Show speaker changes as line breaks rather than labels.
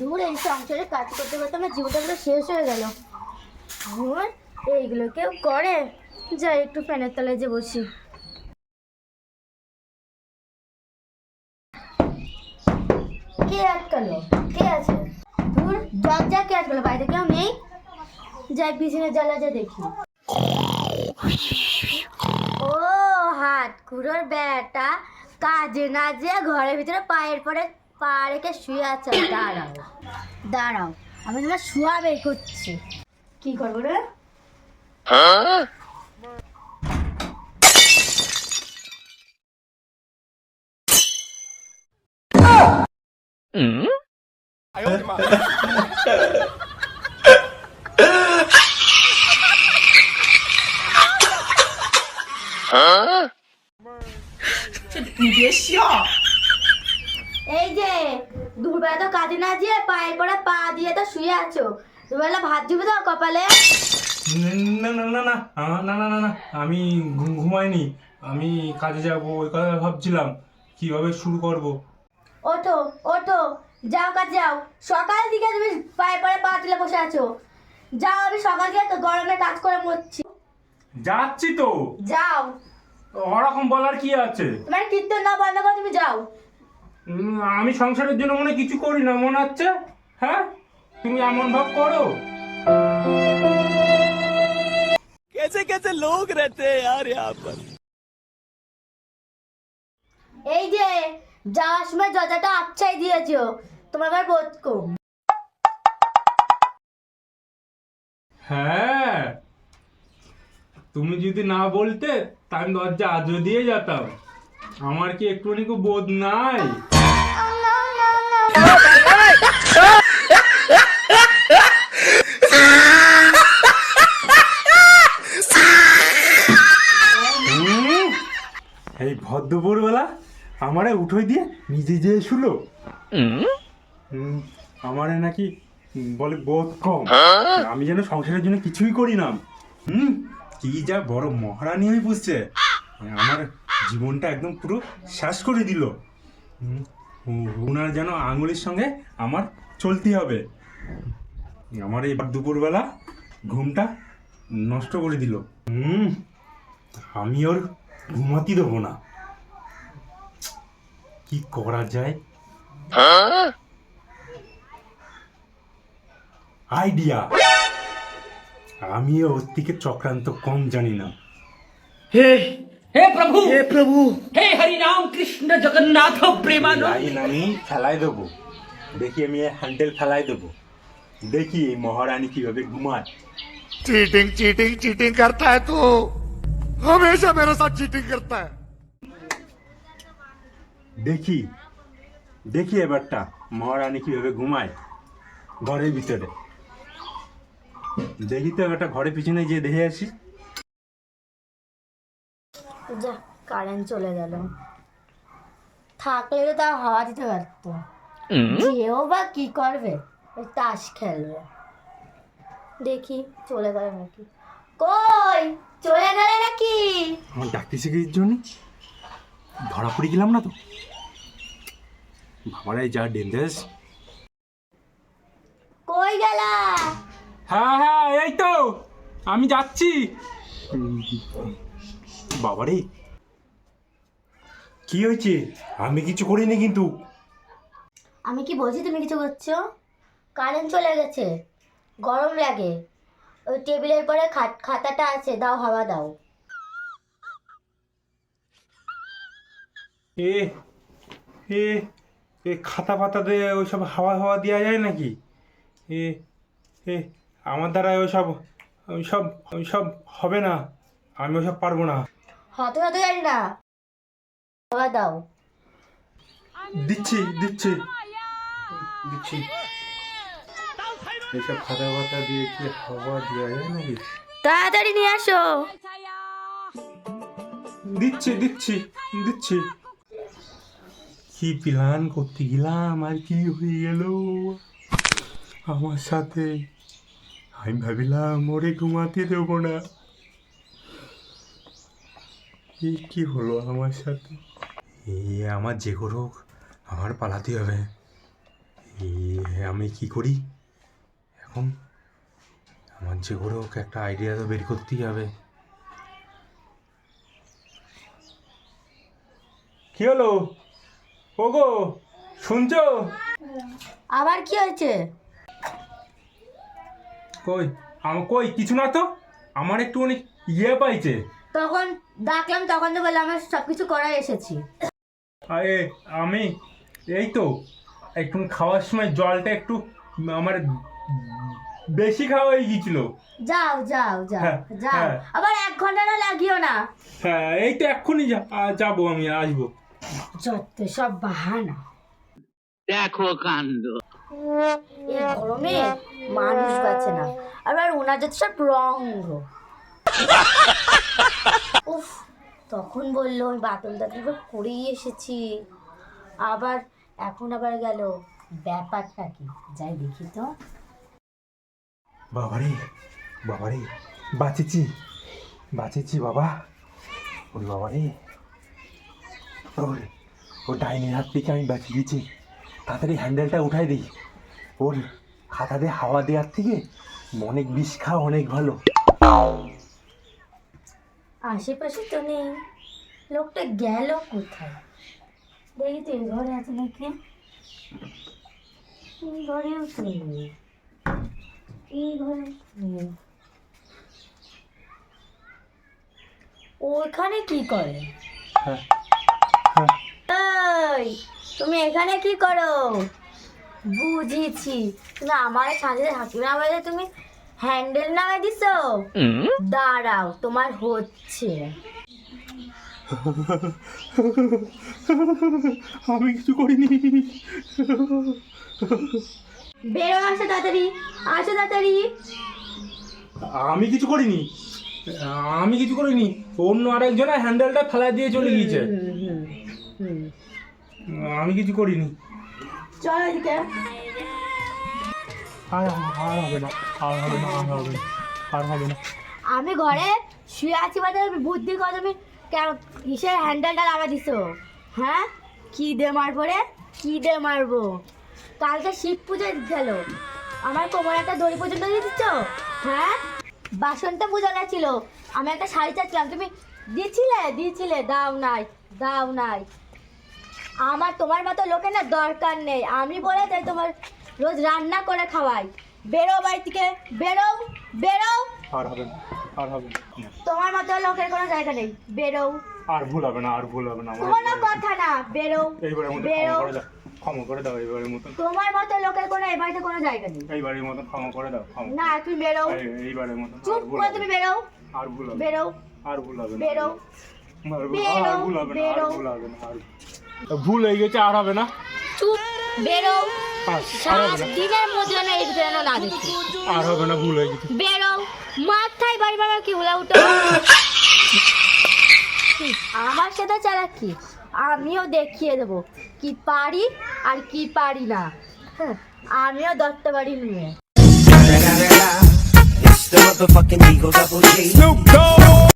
দূর এই সংসারে কাজ করতে করতে আমার জীবনটা পুরো শেষ হয়ে গেল। আমার এইগুলো কেউ করে? যাই, একটু ফ্যানের তলায় যে বসি। কে আটকালো? কে আছে? দূর দরজা কে আটকালো? বাইরে কেউ নেই? যাই পিছনে জ্বালা যা দেখি। ও হাত কুড়োর বেটা। কাজে না যে ঘরের ভিতরে পায়ের পরে পা রেখে শুয়ে আছে? দাঁড়াও। দাঁড়াও। আমি তোমার শুয়া বের করছি। কি করব রে? এই যে দুপুরবেলা তো কাজে না যেয়ে পায়ের পরে পা দিয়ে তো শুয়ে আছো দুপুরবেলা ভাত দিবে তো কপালে
না না না না না না না না আমি ঘুমাইনি আমি কাজে যাব ওই কথা ভাবছিলাম কীভাবে শুরু করব
ওঠো ওঠো যাও কাজ যাও সকাল দিকে তুমি পায়ে পরে পা তুলে বসে আছো যাও আমি সকাল থেকে তো গরমে কাজ করে মরছি
যাচ্ছি তো
যাও
ওরকম বলার কি আছে
তোমার কীর্তন না বন্ধ করে তুমি যাও
আমি সংসারের জন্য মনে হয় কিছু করি না মনে হচ্ছে হ্যাঁ তুমি এমন ভাব করো
कैसे कैसे लोग रहते हैं यार यहाँ पर
এই যে যাওয়ার সময় দরজাটা আচ্ছাই দিয়েছো তোমার আবার বোধ কম
হ্যাঁ তুমি যদি না বলতে তা আমি দরজা আজও দিয়ে যেতাম আমার কি একটুখানি বোধ নাই? এই ভদ্রপুরবেলা আমারে উঠোই দিয়ে নিজে যে শুলো। আমারে নাকি বলে বোধ কম। আমি যেন সংসারের জন্য কিছুই করি না। হুম, কি যা বড় মহারানী হয়ে বুঝছে আমার জীবনটা একদম পুরো শেষ করে দিল। উ- যেন আঙুলের সঙ্গে আমার চলতে হবে। আমার এবার দুপুরবেলা ঘুমটা নষ্ট করে দিল। হুম আমি ওর ঘুমাতে দেবো না। কি করা যায়? আইডিয়া। আমি ওর থেকে চক্রান্ত কম জানি না।
हे हे प्रभु हे प्रभु हे हरि राम कृष्ण जगन्नाथ प्रेमानंद
লাইন আমি ফেলাই দেবো দেখি আমি হ্যান্ডেল ফেলাই দেবো দেখি এই মহারানী কিভাবে ঘুমায়
चीटिंग चीटिंग चीटिंग करता है तू हमेशा मेरे साथ चीटिंग करता है
দেখি দেখি এবারটা মহারানী কিভাবে ঘুমায় ঘরের ভিতরে দেখি তো এবারটা ঘরের পিছনে গিয়ে দেখে আসি
যা কারেন্ট চলে গেল। থাকলে তো তাও হাওয়া দিতে পারতো। যেও বা কি করবে ওই তাস খেলবে। দেখি চলে গেল নাকি। কই চলে গেলে নাকি?
আমার ডাকতেছে কি জন্য ধরা পড়ে গেলাম না তো? বাবারাই যা ডেঞ্জারাস
কই গেলা?
হ্যাঁ হ্যাঁ এই তো আমি যাচ্ছি। বাবারে। কি হয়েছে? আমি কিছু করিনি কিন্তু।
আমি কি বলছি তুমি কিছু করছ? কারেন্ট চলে গেছে। গরম লাগে। ওই টেবিলের পরে খাতাটা আছে দাও হাওয়া দাও।
এ এ এ খাতা পাতা দিয়ে ওইসব হাওয়া হাওয়া দেওয়া যায় নাকি? এ এ আমার দ্বারা ওইসব ওইসব ওইসব হবে না। আমি ওইসব পারব না।
হতে হতে জানি না। দাও।
দিচ্ছি দিচ্ছি। দিচ্ছি। এইসব খাতা পাতা দিয়ে কি হাওয়া দেওয়া যায় নাকি?
তাড়াতাড়ি নিয়ে আসো।
দিচ্ছি দিচ্ছি দিচ্ছি। কি প্ল্যান করতে গেলাম আর কি হয়ে গেল? আমার সাথে আমি ভাবিলাম ওরে ঘুমাতে দেবো না। এই কি হলো আমার সাথে? এ আমার যে হোক আমার পালাতে হবে। এ আমি কি করি? এখন আমার যে ওকে একটা আইডিয়া তো বের করতেই হবে। কি হলো? ওগো শুনছো?
আবার কি হয়েছে?
কই আমার কই কিছু না তো? আমার একটু অনেক ইয়ে পাইছে।
তখন ডাকলাম তখন তো বললাম আমার সব কিছু করাই এসেছি
আরে আমি? এই তো একটু খাওয়ার সময় জলটা একটু আমার বেশি খাওয়া হয়ে গিয়েছিল।
যাও যাও যাও
হ্যাঁ,
যাও।
হ্যাঁ।
আবার এক ঘণ্টা না লাগিও না।
হ্যাঁ এই তো এক্ষুনি যাব আমি আসব।
যত সব বাহানা।
দেখো কাণ্ড।
এই গরমে মানুষ বাঁচে না। আবার ওনার যত সব রঙ্গ। উফ, তখন বলল আমি বাতল দাতল করেই এসেছি। আবার এখন আবার গেল, ব্যাপারটা কি? যাই দেখি তো।
বাবারে বাবারে, বাঁচেছি বাঁচেছি বাবা। ওরে বাবারে, ওর ও ডাইনির হাত থেকে আমি বাঁচিয়ে দিয়েছি। তাড়াতাড়ি হ্যান্ডেলটা উঠাই দিই। ওর হাতা দিয়ে হাওয়া দেওয়ার থেকে অনেক বিষ খাওয়া অনেক ভালো।
আশেপাশে তো নেই। লোকটা গেল কোথায়? দেখি তো এই ঘরে আছে নাকি? এই ঘরেও তো নেই। এই ঘরে নেই। ওখানে কি করে?
হ্যাঁ।
তুমি এখানে কি করো? বুঝেছি। তুমি আমার সাথে থাকিবে না বলে তুমি হ্যান্ডেল নামে দিছো? দাঁড়াও তোমার হচ্ছে।
আমি কিছু করিনি।
বেরো আসো তাড়াতাড়ি আসো তাড়াতাড়ি।
আমি কিছু করিনি। আমি কিছু করিনি। অন্য আরেকজন হ্যান্ডেলটা ফেলা দিয়ে চলে গিয়েছে। আমি কিছু করিনি।
চলো এদিকে। আমি ঘরে শুয়ে আছি বাদে তুমি বুদ্ধি করে, তুমি কিসের হ্যান্ডেলটা লাগা দিছো? হ্যাঁ? কি দে মারবো রে? কি দে মারবো? কালকে শিব পুজো গেল আমার কোমর একটা দড়ি পর্যন্ত দিয়ে দিচ্ছ? হ্যাঁ? বাসনটা পূজা গেছিল। আমি একটা শাড়ি চাচ্ছিলাম। তুমি দিয়েছিলে দিয়েছিলে দাও নাই দাও নাই। আমার তোমার মতো লোকের না দরকার নেই। আমি বলে তাই তোমার রোজ রান্না করে খাওয়াই। বেরো বাড়ি থেকে বেরো বেরো।
আর হবে না আর হবে না
তোমার মতো লোকের কোনো জায়গা নেই। বেরো।
আর ভুল হবে না আর ভুল হবে না
কোনো কথা না বেরো
এইবারের মতো
বেরো।
ক্ষমা করে দাও এইবারের মতন
তোমার মতো লোকের কোনো এ বাড়িতে কোনো জায়গা নেই।
এইবারের মতন ক্ষমা করে দাও ক্ষমা
না তুমি বেরো।
এই- এইবারের মতন
চুপ করে তুমি বেরো।
আর ভুল হবে
বেরো।
আর ভুল হবে না।
বেরো।
ভুল-
বেরো,
আর ভুল হবে না আর ভুল হবে না ভুল হয়ে গেছে আর হবে না।
চুপ। বেরো।
আর আর
সাত
হবে না।
দিনের মধ্যে যেন এই যেন না দেখি।
আর হবে না ভুল হয়ে গেছে।
বেরো। মাথায় বাড়ি বাড়ি কি হলে উঠো। আমার সাথে চালাকি আমিও দেখিয়ে দেবো কি পারি আর কি পারি না। হ্যাঁ, আমিও দত্ত বাড়ি নিয়ে।
It's the motherfucking Eagle Double G. Snoop Dogg.